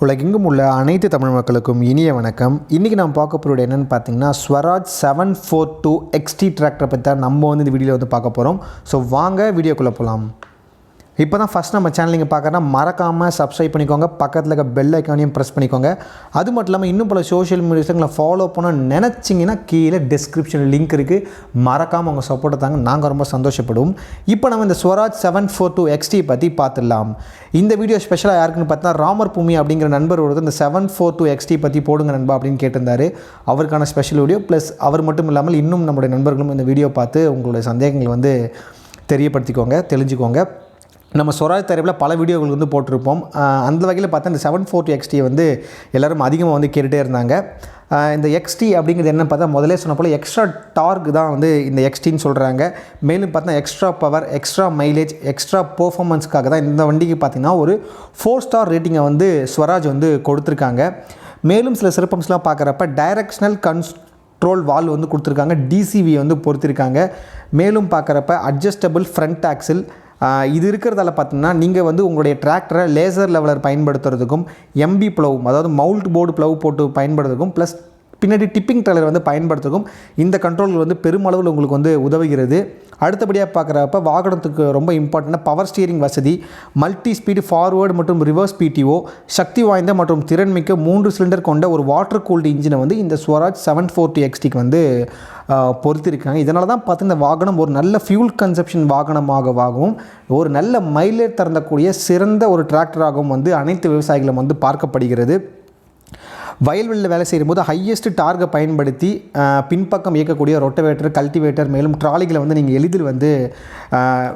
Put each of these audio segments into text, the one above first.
உலகெங்கும் உள்ள அனைத்து தமிழ் மக்களுக்கும் இனிய வணக்கம். இன்றைக்கி நான் பார்க்க போகிறது என்னென்னு பார்த்தீங்கன்னா Swaraj seven four two XT டிராக்டரை பற்றி தான் நம்ம வந்து இந்த வீடியோவில் வந்து பார்க்க போகிறோம் ஸோ வாங்க வீடியோக்குள்ளே போகலாம் இப்போ தான் ஃபஸ்ட் நம்ம சேனல் நீங்கள் பார்க்குறனா மறக்காமல் சப்ஸ்கிரைப் பண்ணிக்கோங்க. பக்கத்தில் இருக்க பெல் ஐக்கானையும் ப்ரெஸ் பண்ணிக்கோங்க. அது மட்டும் இல்லாமல் இன்னும் பல சோஷியல் மீடியாஸுங்களை ஃபாலோ பண்ண நினச்சிங்கன்னா கீழே டிஸ்கிரிப்ஷன் லிங்க் இருக்குது மறக்காமல் உங்கள் சப்போர்ட்டை தாங்க நாங்கள் ரொம்ப சந்தோஷப்படுவோம். இப்போ நம்ம இந்த Swaraj seven four two XT பற்றி பார்த்துடலாம். இந்த வீடியோ ஸ்பெஷலாக யாருக்குன்னு பார்த்தா ராமர் பூமி அப்படிங்கிற நண்பர் ஒருத்தர் இந்த செவன் ஃபோர் டூ எக்ஸ்டி பற்றி போடுங்க நண்பா அப்படின்னு கேட்டிருந்தாரு. அவருக்கான ஸ்பெஷல் வீடியோ ப்ளஸ் அவர் மட்டும் இல்லாமல் இன்னும் நம்முடைய நண்பர்களும் இந்த வீடியோ பார்த்து உங்களுடைய சந்தேகங்களை வந்து தெரியப்படுத்திக்கோங்க தெரிஞ்சுக்கோங்க நம்ம ஸ்வராஜ் தரப்பில் பல வீடியோகள் வந்து போட்டிருப்போம். அந்த வகையில் பார்த்தா இந்த செவன் ஃபோர்ட்டி எக்ஸ்டி வந்து எல்லோரும் அதிகமாக வந்து கேட்டுகிட்டே இருந்தாங்க. இந்த எக்ஸ்டி அப்படிங்கிறது என்ன பார்த்தா முதலே சொன்ன போல் எக்ஸ்ட்ரா டார்க் தான் வந்து இந்த எக்ஸ்டின்னு சொல்கிறாங்க மேலும் பார்த்தா extra power extra mileage extra பர்ஃபார்மன்ஸ்க்காக தான் இந்த வண்டிக்கு பார்த்திங்கன்னா ஒரு ஃபோர் ஸ்டார் ரேட்டிங்கை வந்து ஸ்வராஜ் வந்து கொடுத்துருக்காங்க. மேலும் சில சிறப்பம்ஸ்லாம் பார்க்குறப்ப டைரக்ஷனல் கன்ஸ் ட்ரோல் வால் வந்து கொடுத்துருக்காங்க. டிசிவி வந்து பொறுத்திருக்காங்க மேலும் பார்க்குறப்ப அட்ஜஸ்டபிள் ஃப்ரண்ட் ஆக்சில் இது இருக்கிறதால பார்த்தோம்னா நீங்கள் வந்து உங்களுடைய டிராக்டரை லேசர் லெவலர் பயன்படுத்துறதுக்கும் எம்பி ப்ளவும் அதாவது மவுல்ட் போர்டு ப்ளவ் போட்டு பயன்படுத்துறதுக்கும் ப்ளஸ் பின்னாடி டிப்பிங் ட்ரெய்லர் வந்து பயன்படுத்துறதுக்கும் இந்த கண்ட்ரோல் வந்து பெருமளவில் உங்களுக்கு வந்து உதவுகிறது. அடுத்தபடியாக பார்க்குறப்ப வாகனத்துக்கு ரொம்ப இம்பார்ட்டண்ட்டாக பவர் ஸ்டியரிங் வசதி மல்டி ஸ்பீடு ஃபார்வேர்டு மற்றும் ரிவர்ஸ் பிடிஓ சக்தி வாய்ந்த மற்றும் திறன்மிக்க மூன்று சிலிண்டர் கொண்ட ஒரு வாட்டர் கூல்டு இன்ஜினை வந்து இந்த ஸ்வராஜ் செவன் ஃபோர்ட்டி எக்ஸ்டிக்கு வந்து பொறுத்திருக்காங்க இதனால தான் பார்த்து இந்த வாகனம் ஒரு நல்ல ஃபியூல் கன்சப்ஷன் வாகனமாகவாகவும் ஒரு நல்ல மைலேஜ் திறந்தக்கூடிய சிறந்த ஒரு டிராக்டராகவும் வந்து அனைத்து விவசாயிகளும் வந்து பார்க்கப்படுகிறது. வயல்வெளியில் வேலை செய்யும்போது ஹையஸ்ட் டார்கை பயன்படுத்தி பின்பக்கம் இயக்கக்கூடிய ரொட்டவேட்டர் கல்டிவேட்டர் மேலும் ட்ராலிகளை வந்து நீங்கள் எளிதில் வந்து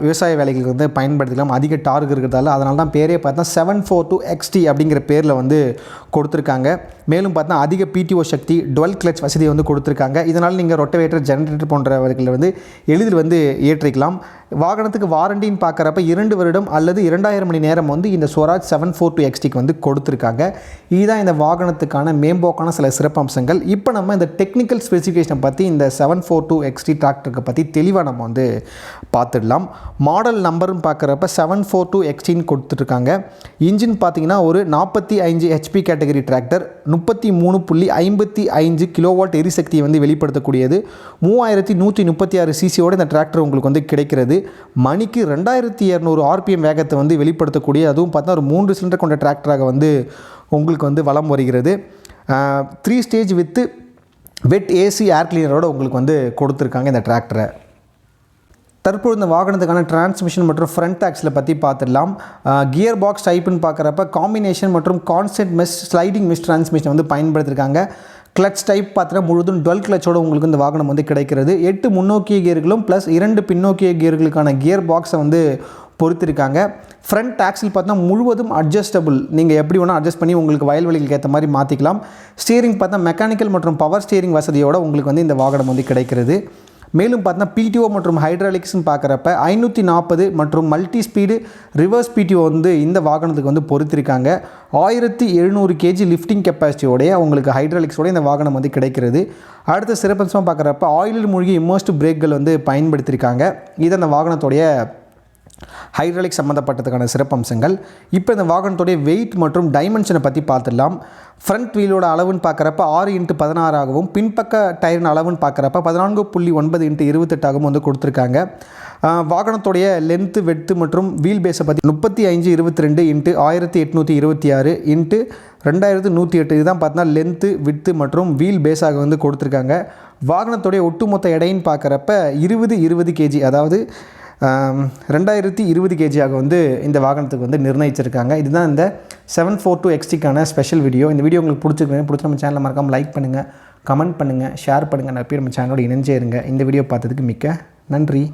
விவசாய வேலைகளுக்கு வந்து பயன்படுத்திக்கலாம் அதிக டார்க் இருக்கிறதால அதனால தான் பேரே பார்த்தா செவன் ஃபோர் டூ எக்ஸ்டி அப்படிங்கிற பேரில் வந்து கொடுத்துருக்காங்க. மேலும் பார்த்தா அதிக பிடிஓ சக்தி டுவெல் கிளச் வசதியை வந்து கொடுத்துருக்காங்க. இதனால் நீங்கள் ரொட்டவேட்டர் ஜெனரேட்டர் போன்றவர்களை வந்து எளிதில் வந்து ஏற்றிக்கலாம் வாகனத்துக்கு வாரண்டின்னு பார்க்குறப்ப இரண்டு வருடம் அல்லது இரண்டாயிரம் மணி நேரம் வந்து இந்த ஸ்வராஜ் செவன் ஃபோர் டூ எக்ஸ்டிக்கு வந்து கொடுத்துருக்காங்க. இதுதான் இந்த வாகனத்துக்கான மேம்போக்கான சில சிறப்பம்சங்கள். இப்போ நம்ம இந்த டெக்னிக்கல் ஸ்பெசிஃபிகேஷனை பற்றி இந்த செவன் ஃபோர் டூ எக்ஸ்டி டிராக்டருக்கு பற்றி தெளிவாக நம்ம வந்து பார்த்துடலாம். மாடல் நம்பர்னு பார்க்குறப்ப செவன் ஃபோர் டூ எக்ஸ்டின்னு கொடுத்துட்ருக்காங்க இன்ஜின் பார்த்தீங்கன்னா ஒரு நாற்பத்தி ஐந்து ஹெச்பி கேட்டகரி டிராக்டர் முப்பத்தி மூணு புள்ளி ஐம்பத்தி ஐந்து கிலோவாட் எரிசக்தியை வந்து வெளிப்படுத்தக்கூடியது. மூவாயிரத்தி நூற்றி முப்பத்தி ஆறு சிசியோடு இந்த டிராக்டர் உங்களுக்கு வந்து கிடைக்கிறது. மணிக்கு ரெண்டாயிரத்தி இரநூறு ஆர்பிஎம் வேகத்தை வந்து வெளிப்படுத்தக்கூடிய அதுவும் பார்த்தா ஒரு மூன்று சிலிண்டர் கொண்ட டிராக்டராக வந்து உங்களுக்கு வந்து வலம் வருகிறது. Three stage with wet AC air கிளீனரோடு உங்களுக்கு வந்து கொடுத்துருக்காங்க இந்த டிராக்டரை. தற்போது இந்த வாகனத்துக்கான டிரான்ஸ்மிஷன் மற்றும் ஃப்ரண்ட் ஆக்ஸில் பற்றி பார்த்துடலாம். கியர் பாக்ஸ் டைப்புன்னு பார்க்குறப்ப காம்பினேஷன் மற்றும் constant mesh sliding mesh transmission வந்து பயன்படுத்தியிருக்காங்க கிளச் டைப் பார்த்தீங்கன்னா முழுதும் டுவெல் கிளச்சோட உங்களுக்கு இந்த வாகனம் வந்து கிடைக்கிறது. எட்டு முன்னோக்கிய கியர்களும் ப்ளஸ் இரண்டு பின்னோக்கிய கியர்களுக்கான கியர் பாக்ஸை வந்து பொறுத்திருக்காங்க. ஃப்ரண்ட் டாக்ஸில் பார்த்தா முழுவதும் அட்ஜஸ்டபுள் நீங்கள் எப்படி வேணால் அட்ஜஸ்ட் பண்ணி உங்களுக்கு வயல்வெளிகளுக்கு ஏற்ற மாதிரி மாற்றிக்கலாம் ஸ்டியரிங் பார்த்தா மெக்கானிக்கல் மற்றும் பவர் ஸ்டியரிங் வசதியோடு உங்களுக்கு வந்து இந்த வாகனம் வந்து கிடைக்கிறது. மேலும் பார்த்தீங்கன்னா பிடிஓ மற்றும் ஹைட்ராலிக்ஸ்னு பார்க்குறப்ப ஐநூற்றி நாற்பது மற்றும் மல்டி ஸ்பீடு ரிவர்ஸ் பிடிஓ வந்து இந்த வாகனத்துக்கு வந்து பொறுத்திருக்காங்க ஆயிரத்தி எழுநூறு கேஜி லிஃப்டிங் கெப்பாசிட்டியோடைய உங்களுக்கு ஹைட்ராலிக்ஸோட இந்த வாகனம் வந்து கிடைக்கிறது. அடுத்த சிறப்பம்சமாக பார்க்குறப்ப ஆயிலில் மூழ்கி இம்மர்ஸ்டு பிரேக்குகள் வந்து பயன்படுத்தியிருக்காங்க இது அந்த வாகனத்தோடைய ஹைட்ராலிக் சம்மந்தப்பட்டதுக்கான சிறப்பம்சங்கள். இப்போ இந்த வாகனத்துடைய வெயிட் மற்றும் டைமென்ஷனை பற்றி பார்த்துடலாம். ஃப்ரண்ட் வீலோட அளவுன்னு பார்க்குறப்ப ஆறு இன்ட்டு பதினாறாகவும் பின்பக்க டயரின் அளவுன்னு பார்க்குறப்ப பதினான்கு புள்ளி ஒன்பது இன்ட்டு இருபத்தெட்டாகவும் வந்து கொடுத்துருக்காங்க. வாகனத்துடைய லென்த்து வெட்டு மற்றும் வீல் பேஸை பற்றி முப்பத்தி அஞ்சு இருபத்தி ரெண்டு இன்ட்டு ஆயிரத்தி எட்நூற்றி இருபத்தி ஆறு இன்ட்டு ரெண்டாயிரத்து நூற்றி எட்டு. இதுதான் பார்த்தீங்கன்னா லென்த்து வித்து மற்றும் வீல் பேஸாக வந்து கொடுத்துருக்காங்க. வாகனத்துடைய ஒட்டுமொத்த எடைன்னு பார்க்குறப்ப இருபது இருபது கேஜி அதாவது ரெண்டாயிரத்தி இருபது கேஜியாக வந்து இந்த வாகனத்துக்கு வந்து நிர்ணயிச்சிருக்காங்க. இதுதான் இந்த செவன் ஃபோர் டூ எக்ஸ்டிக்கான ஸ்பெஷல் வீடியோ இந்த வீடியோ உங்களுக்கு பிடிச்சிருக்கு பிடிச்ச நம்ம சேனலை மறக்காமல் லைக் பண்ணுங்கள் கமெண்ட் பண்ணுங்கள் ஷேர் பண்ணுங்கள் நிறைய பேர் நம்ம சேனலோட இணைஞ்சே இருங்க. இந்த வீடியோ பார்த்ததுக்கு மிக்க நன்றி.